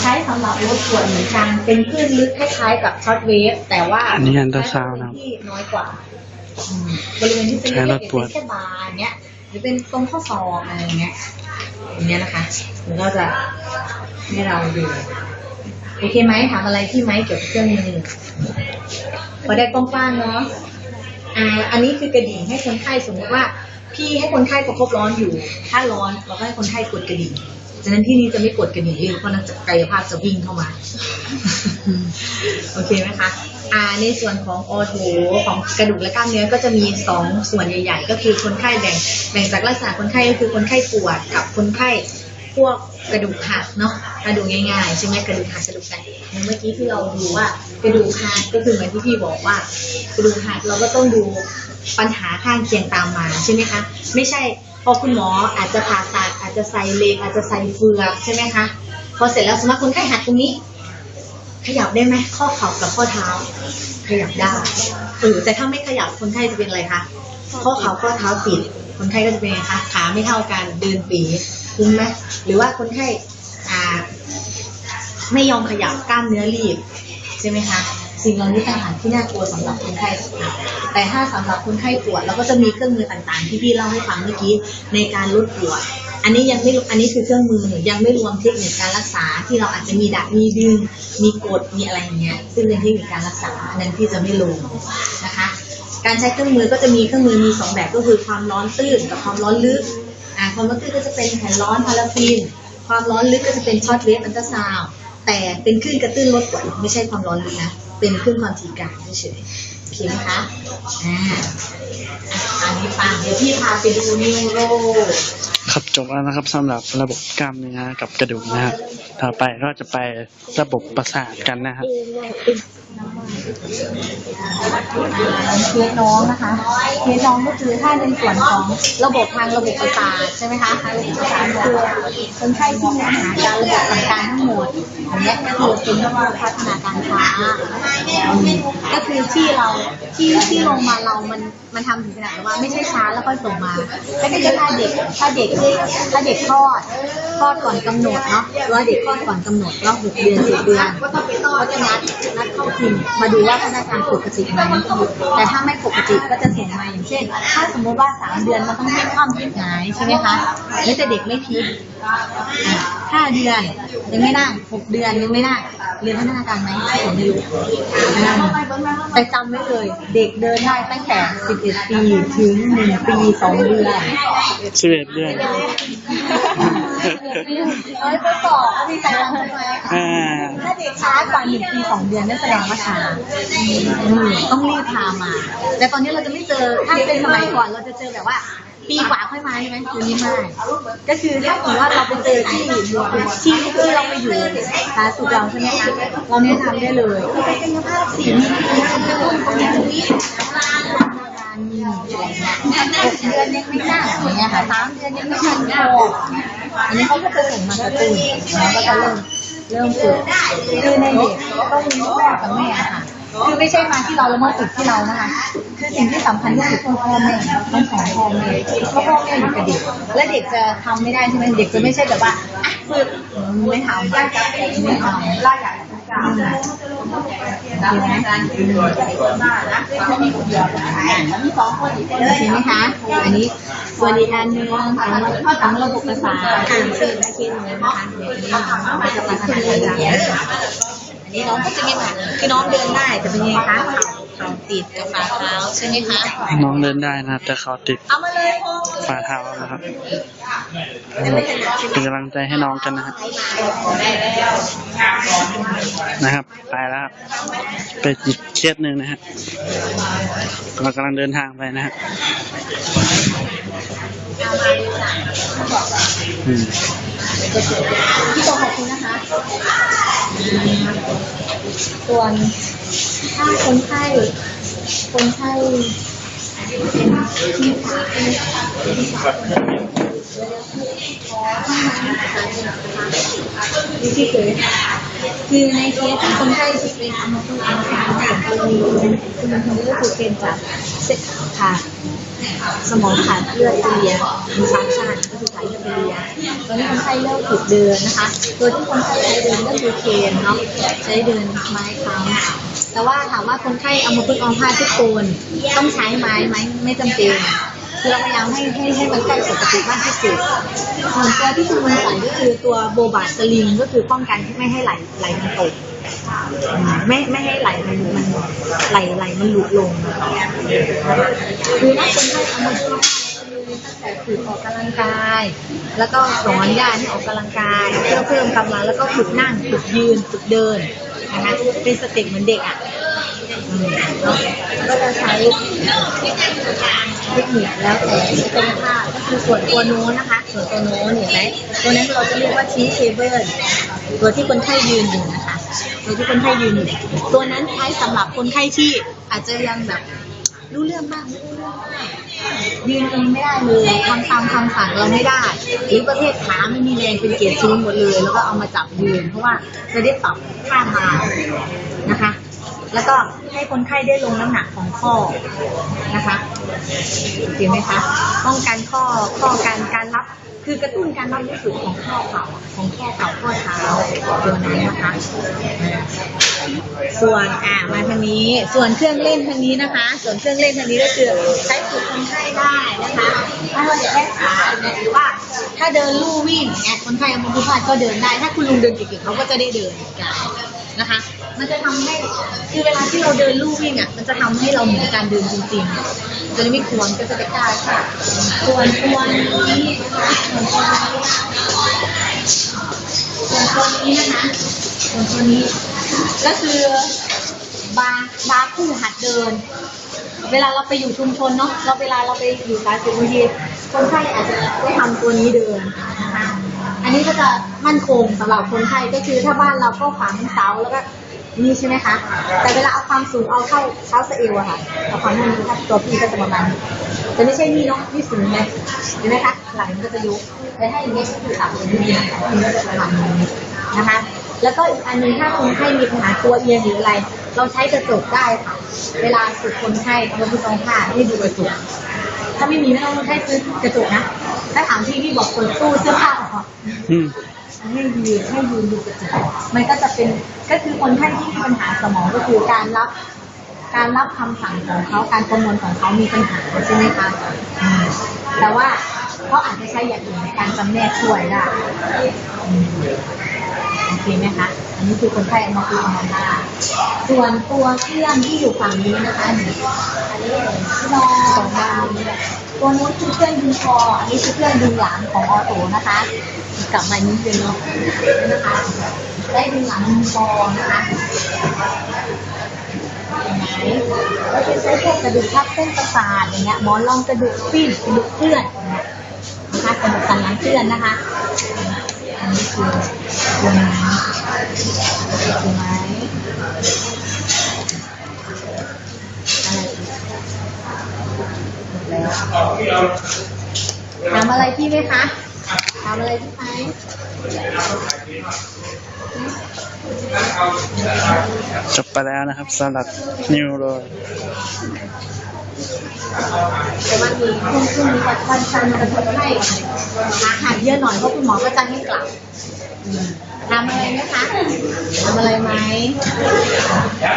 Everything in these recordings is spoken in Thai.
ใช้สำหรับลดปวดเหมือนกัน เป็นคลื่นลึกคล้ายๆกับช็อตเวฟแต่ว่าอันนี้อันตราซาวน์นะครับที่น้อยกว่าอืมบริเวณที่เป็นใช้ลดปวดเป็นแค่บาร์เนี้ย หรือเป็นตรงข้อศอกอะไรอย่างเงี้ยอย่างเงี้ยนะคะมันก็จะให้เราดูโอเคไหมถามอะไรที่ไหมเกี่ยวกับเครื่องมือพอได้กว้างๆเนาะอ่าอันนี้คือกระดิ่งให้คนไข้สมมติว่า พี่ให้คนไข้ประคบร้อนอยู่ ถ้าร้อนเราก็ให้คนไข้กดกระดิ่ง ฉะนั้นที่นี้จะไม่กดกระดิ่งเองเพราะนักกายภาพจะวิ่งเข้ามา โอเคไหมคะอ่าในส่วนของออโถของกระดูกและกล้ามเนื้อก็จะมีสองส่วนใหญ่ ๆ ก็คือคนไข้แบ่งแบ่งจากลักษณะคนไข้ก็คือคนไข้ปวดกับคนไข้พวกกระดูกหักเนาะกระดูกง่ายๆใช่ไหมกระดูกหักกระดูกแตกเมื่อกี้ที่เราดูว่ากระดูกหักก็คือเหมือนที่พี่บอกว่ากระดูกหักเราก็ต้องดูปัญหาข้างเคียงตามมาใช่ไหมคะไม่ใช่พอคุณหมออาจจะผ่าตัด อาจจะใส่เหล็กอาจจะใส่เฟือกใช่ไหมคะพอเสร็จแล้วสมมติคนไข้หักตรงนี้ ขยับได้ไหมข้อเข่ากับข้อเท้า ขยับได้เออแต่ถ้าไม่ขยับคนไข้จะเป็นอะไรคะข้อเข่าข้อเท้าติดคนไข้ก็จะเป็นไงคะขาไม่เท่ากันเดินปีคุ้มไหมหรือว่าคนไข้อ่า ไม่ยอมขยับกล้ามเนื้อรีบใช่ไหมคะสิ่งเหล่านี้ต่างหากที่น่ากลัวสำหรับคนไข้แต่ถ้าสำหรับคนไข้ปวดเราก็จะมีเครื่องมือต่างๆ ที่พี่เล่าให้ฟังเมื่อกี้ในการลดปวด อันนี้ยังไม่อันนี้คือเครื่องมือยังไม่รวมเทคนิคการรักษาที่เราอาจจะมีดักมีดึงมีกดมีอะไรอย่างเงี้ยซึ่งเป็นเทคนิคการรักษาอันนั้นที่จะไม่ลงนะคะ การใช้เครื่องมือก็จะมีเครื่องมือมีสองแบบก็คือความร้อนตื้นกับความร้อนลึกอ่าความร้อนตื้นก็จะเป็นแผ่นร้อนพาราฟิน ความร้อนลึกก็จะเป็นช็อตเวฟอันตราซาวแต่เป็นคลื่นกระตุ้นลดปวดไม่ใช่ความร้อนลึกนะเป็นคลื่นความถี่กลางเฉยโอเคไหมคะอ่าอันนี้ฟังเดี๋ยวพี่พาไปดูนิวโร ครับจบแล้วนะครับสำหรับระบบกล้ามเนื้อกับกระดูกนะครับต่อไปก็จะไประบบประสาทกันนะครับเคสน้องนะคะเคสน้องก็คือถ้าในส่วนของระบบทางระบบประสาทใช่ไหมคะทางระบบประสาทคือคนไข้ที่มีปัญหาการระบบสั่งการทั้งหมดอันนี้ก็คือเป็นโรคพัฒนาการช้าก็คือที่เราที่ที่ลงมาเรามันมันทำถึงขนาดว่าไม่ใช่ช้าแล้วค่อยส่งมาและก็คือถ้าเด็กถ้าเด็กถ้าเด็กคลอดคลอดก่อนกำหนดเนาะว่าเด็กคลอดก่อนกำหนดแล้วหกเดือนเจ็ดเดือนก็จะนัดนัดเข้าคลินมาดูว่าพัฒนาการปกติไหมแต่ถ้าไม่ปกติก็จะส่งมาอย่างเช่น ถ้าสมมติว่าสามเดือนมันต้องให้ความพิษหายใช่ไหมคะไม่แต่เด็กไม่พิษห้าเดือนยังไม่นั่งหกเดือนยังไม่นั่ง เรียนพัฒนาการไหมผมไม่รู้อ่าแต่จำไว้เลย เด็กเดินได้ตั้งแต่ 11 ปี ถึง 1 ปี 2 เดือนสิบเอ็ดเดือนเอ้ยทดสอบว่ามีใครทำไหมอ่าถ้าเด็กช้ากว่าหนึ่งปีสองเดือนนั่นแสดงว่าช้าอืมต้องรีบพามา แต่ตอนนี้เราจะไม่เจอ ถ้าเป็นสมัยก่อนเราจะเจอแบบว่า ปีกว่าค่อยมาใช่ไหมคือนี้ไม่ก็คือถ้าถือว่าเราไปเจอที่ที่ที่เราไปอยู่สาธารณสุขเราใช่ไหมคะเราแนะนำได้เลยคือไปกายภาพสีมีคือรุ่นของชีวิตการมีอะไรเงี้ยหกเดือนยังไม่นั่งอย่างเงี้ยค่ะสามเดือนยังไม่นั่งโคอันนี้เขาก็จะส่งมากระตุ้นแล้วก็จะเริ่มเริ่มฝึกคือในเด็กต้องมีพ่อกับแม่ค่ะ คือไม่ใช่มาที่เราแล้วมาฝึกที่เรานะคะคือสิ่งที่สำคัญที่สุดคือพ่อแม่ต้องสอนพ่อแม่เพราะพ่อแม่อยู่กับเด็ก และเด็กจะทำไม่ได้ใช่ไหมเด็กจะไม่ใช่แบบว่าอะฝึกอืมไม่ทำไม่ทำล่าอย่างอืมเห็นไหมเห็นไหมคะ อันนี้ส่วนอีกอันหนึงของของระบบประสาทอ่านชื่อและคิดนะคะเดี๋ยวนี้มันจะพัฒนาการ อันนี้น้องก็จะมีปัญหาคือน้องเดินได้แต่เป็นยังไงคะเข่าติดกับฝ่าเท้าใช่ไหมคะน้องเดินได้นะครับ แต่เขาติดเอามาเลยฝ่าเท้านะครับเป็นกำลังใจให้น้องกันนะครับนะครับ ไปแล้วครับไปอีกเคสหนึ่งนะฮะเรากำลังเดินทางไปนะฮะอืมพี่โตขอบคุณนะคะ ส่วนถ้าคนไข้คนไข้เป็นที่ขาเป็นที่ขามีที่เคย คือในเคสที่คนไข้ที่เป็นอัมพฤกษ์อัมพาตเนี่กรณีคือมันก็คือเป็นจากเส้นขาดสมองขาดเลือดไปเลี้ยงมีฟังก์ชันก็คือขาดเลือดไปเลี้ยงตอนนี้คนไข้เริ่มฝึกเดินนะคะ ตัวที่คนไข้ใช้เดินก็คือเคนเนาะใช้เดินไม้ค้ำแต่ว่าถามว่าคนไข้อัมพฤกษ์อัมพาตทุกคนต้องใช้ไม้ไหมไม่จำเป็น คือเราพยายามให้ให้ให้มันใกล้ปกติมากที่สุดส่วนตัวที่คุณมันใส่ก็คือตัวโบบาสลิงก็คือป้องกันที่ไม่ให้ไหลไหลมันตกไม่ไม่ให้ไหลมันมันไหลไหลมันหลุดลงคือถ้าคนให้เอามาช่วยตั้งแต่ฝึกออกกำลังกาย แล้วก็สอนญาติให้ออกกำลังกายเพื่อเพิ่มกำลังแล้วก็ฝึกนั่งฝึกยืนฝึกเดินนะคะเป็นสเต็ปเหมือนเด็กอะก็จะใช้ คนิคแล้วแต่เป็นท่าก็คือส่วนตัวโน้นนะคะ ส่วนตัวโน้นเห็นไหมตัวนั้นเราจะเรียกว่าชี้เคเบิลตัวที่คนไข้ยืนอยู่นะคะ ตัวที่คนไข้ยืนอยู่ตัวนั้นใช้สำหรับคนไข้ที่อาจจะยังแบบรู้เรื่องบ้างไม่รู้เรื่องบ้างยืนเองไม่ได้เลยทำตามคำสั่งเราไม่ได้ หรือประเภทขาไม่มีแรงเป็นเกียร์ชื้นหมดเลย แล้วก็เอามาจับยืน เพราะว่าจะได้ปรับท่าทางนะคะ แล้วก็ให้คนไข้ได้ลงน้ำหนักของข้อนะคะเห็นไหมคะป้องกันข้อข้อการการรับคือกระตุ้นการรับรู้สึกของข้อเข่าของข้อเข่าข้อเท้าตัวนั้นนะคะ ส่วนอ่ามาทางนี้ ส่วนเครื่องเล่นทางนี้นะคะ ส่วนเครื่องเล่นทางนี้ก็คือใช้ฝึกคนไข้ได้นะคะถ้าเราอยากได้ขาหรือว่า ถ้าเดินลู่วิ่งเนี่ยคนไข้อัมพฤกษ์ก็เดินได้ ถ้าคุณลุงเดินเก่งๆเขาก็จะได้เดินเหมือนกัน นะคะ มันจะทำให้คือเวลาที่เราเดินลู่วิ่งอะ มันจะทำให้เราเหมือนการเดินจริงๆจะได้ม่ควรก็จะไปกล้าค่ะส่วนตัวนี้นะคะส่วนตัวนี้ส่วนตัวนี้นะคะส่วนตัวนี้ ก็คือบาบาคู่หัดเดิน เวลาเราไปอยู่ชุมชนเนาะเราเวลาเราไปอยู่สายสุบางทีคนไข้อาจจะได้ทำตัวนี้เดินนะคะ อันนี้ก็จะมั่นคงสำหรับคนไข้ก็คือถ้าบ้านเราก็ขวางเสาแล้วก็นี่ใช่ไหมคะ แต่เวลาเอาความสูงเอาเข้าเท้าสะเอวอะค่ะเอาความนั่นถ้าตัวพี่ก็จะประมาณนี้แต่ไม่ใช่นี่เนาะนี่สูงไหมเห็นไหมคะหลังก็จะยุบแต่ถ้าอย่างนี้ก็คือต่ำกว่านี้นี่ก็จะประมาณนี้นะคะ แล้วก็อีกอันนึงถ้าคนไข้มีปัญหาตัวเอียงหรืออะไร เราใช้กระจกได้ค่ะ เวลาฝึกคนไข้เราคือต้องผ้าให้ดูกระจกถ้าไม่มีไม่ต้องให้ซื้อกระจกนะ ถ้าถามพี่พี่บอกเปิดตู้เสื้อผ้าออกอืม ให้ยืนให้ยืนดูกระจกมันก็จะเป็นก็คือคนไข้ที่มีปัญหาสมองก็คือการรับ การรับคำสั่งของเขาการประมวลของเขามีปัญหาใช่ไหมคะอืมแต่ว่าเขาอาจจะใช้อย่างอื่นในการจำแนกช่วยได้อืม โอเคไหมคะ อันนี้คือคนไข้อัมพฤกษ์อัมพาส่วนตัวเครื่องที่อยู่ฝั่งนี้นะคะอันนี้อันนี้ที่นอนสองดานนี้ตัวนู้นคือเครื่องดึงคอ อันนี้คือเครื่องดึงหลังของออโตนะคะ กลับมานิดนึงเนาะนะคะ ได้ดึงหลังดึงคอนะคะเห็นไหมเราจะใช้พวกกระดูกทับเส้นประสาทอย่างเงี้ยหมอนรองกระดูกปิ้นกระดูกเคลื่อนอย่างนะคะกระดูกสันหลังเคลื่อนนะคะ นนี้คือตัวนี้ถูกไม้อะไรแล้วถามอะไรพี่ไหมคะถามอะไรพี่ไหมจบไปแล้วนะครับสำหรับนิวโร แต่ว่ามีช่วงช่วงนี้วันชันกระทบให้อาหารเยอะหน่อยเพราะคุณหมอก็จะให้กลับทำอะไรไหมคะทำอะไรไหมอ่า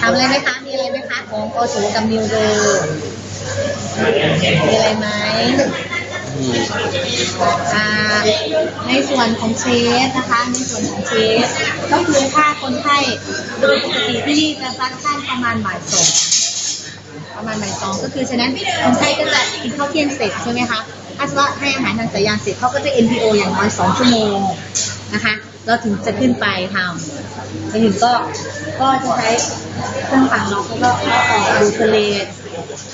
ทำอะไรไหมคะ มีอะไรไหมคะของโอสูกับนิวโรมีอะไรไหม อ่าในส่วนของเชสนะคะ ในส่วนของเชสก็คือถ้าคนไข้โดยปกติที่นี่จะซักขั้นประมาณบ่ายสองประมาณบ่ายสองก็คือฉะนั้นคนไข้ก็จะกินข้าวเที่ยงเสร็จใช่ไหมคะถ้าสมมติว่าให้อาหารทางสายยานเสร็จเขาก็จะ NPO อย่างน้อยสองชั่วโมงนะคะ เราถึงจะขึ้นไปทำไปถึงก็ก็จะใช้เครื่องฝังเราก็ก็ออกดูเทเล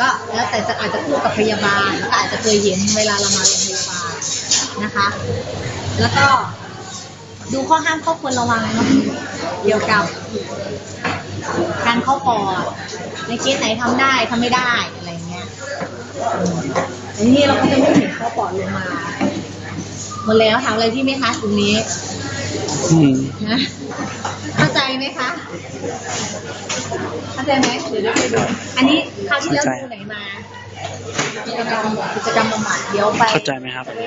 ก็แล้วแต่จะอาจจะพูดกับพยาบาลแล้วก็อาจจะเคยเห็นเวลาเรามาโรงพยาบาลนะคะ แล้วก็ดูข้อห้ามข้อควรระวังเนาะเกี่ยวกับ การเข้าปอดในเคสไหนทำได้ทำไม่ได้อะไรเงี้ยอืมแต่ทีนี้เราก็จะไม่เห็นเข้าปอดลงมาหมดแล้วถามอะไรพี่ไหมคะตรงนี้ นะเข้าใจไหมคะ เข้าใจไหมเดี๋ยวได้ไปดูอันนี้คราวที่แล้วดูไหนมากิจกรรมกิจกรรมบำบัดเดี๋ยวไปเข้าใจไหมครับทะเล